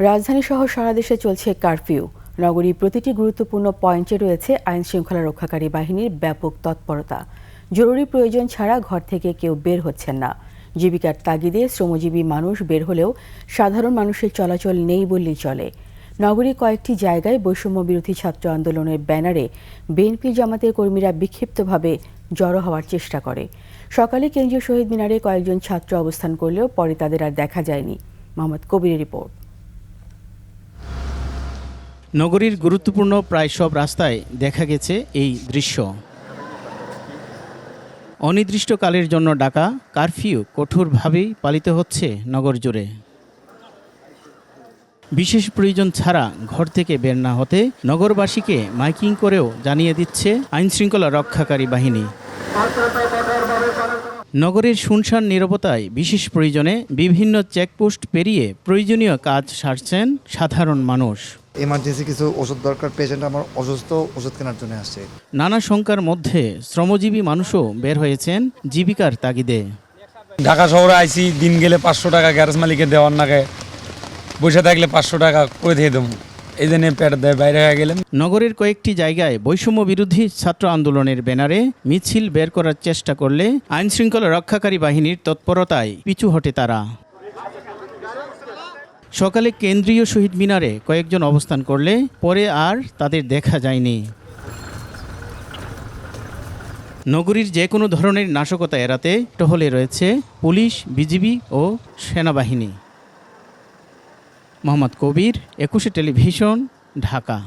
রাজধানী সহ সারা দেশে চলছে কারফিউ। নগরীর প্রতিটি গুরুত্বপূর্ণ পয়েন্টে রয়েছে আইন শৃঙ্খলা রক্ষাকারী বাহিনীর ব্যাপক তৎপরতা। জরুরি প্রয়োজন ছাড়া ঘর থেকে কেউ বের হচ্ছেন না। জীবিকার তাগিদে শ্রমজীবী মানুষ বের হলেও সাধারণ মানুষের চলাচল নেই বললেই চলে। নগরীর কয়েকটি জায়গায় বৈষম্য বিরোধী ছাত্র আন্দোলনের ব্যানারে বিএনপি জামাতের কর্মীরা বিক্ষিপ্তভাবে জড়ো হওয়ার চেষ্টা করে। সকালে কেন্দ্রীয় শহীদ মিনারে কয়েকজন ছাত্র অবস্থান করলেও পরে তাদের আর দেখা যায়নি। মোহাম্মদ কবিরের রিপোর্ট। নগরীর গুরুত্বপূর্ণ প্রায় সব রাস্তায় দেখা গেছে এই দৃশ্য। অনির্দিষ্টকালের জন্য ডাকা কারফিউ কঠোরভাবেই পালিত হচ্ছে নগর জুড়ে। বিশেষ প্রয়োজন ছাড়া ঘর থেকে বের না হতে নগরবাসীকে মাইকিং করেও জানিয়ে দিচ্ছে আইনশৃঙ্খলা রক্ষাকারী বাহিনী। নগরের শুনশান নিরবতায় বিশেষ প্রয়োজনে বিভিন্ন চেকপোস্ট পেরিয়ে প্রয়োজনীয় কাজ সারছেন সাধারণ মানুষ। এমার্জেন্সি কিছু ওষুধ দরকার পেশেন্ট আমার অসুস্থ ওষুধ কেনার জন্য আসছে। নানা শঙ্কার মধ্যে শ্রমজীবী মানুষও বের হয়েছেন জীবিকার তাগিদে। ঢাকা শহরে আইসি দিন গেলে পাঁচশো টাকা গ্যারেজ মালিকে দেওয়ার নাগে বসে থাকলে পাঁচশো টাকা করে দিয়ে দেবো। এই জন্য পেট দেয় বাইরে হয়ে গেলাম নগরের কয়েকটি জায়গায় বৈষম্য বিরোধী ছাত্র আন্দোলনের ব্যানারে মিছিল বের করার চেষ্টা করলে আইনশৃঙ্খলা রক্ষাকারী বাহিনীর তৎপরতায় পিছু হটে তারা। সকালে কেন্দ্রীয় শহীদ মিনারে কয়েকজন অবস্থান করলে পরে আর তাদের দেখা যায়নি। নগরীর যে কোনো ধরনের নাশকতা এড়াতে টহলে রয়েছে পুলিশ, বিজিবি ও সেনাবাহিনী। মোহাম্মদ কবির, একুশে টেলিভিশন, ঢাকা।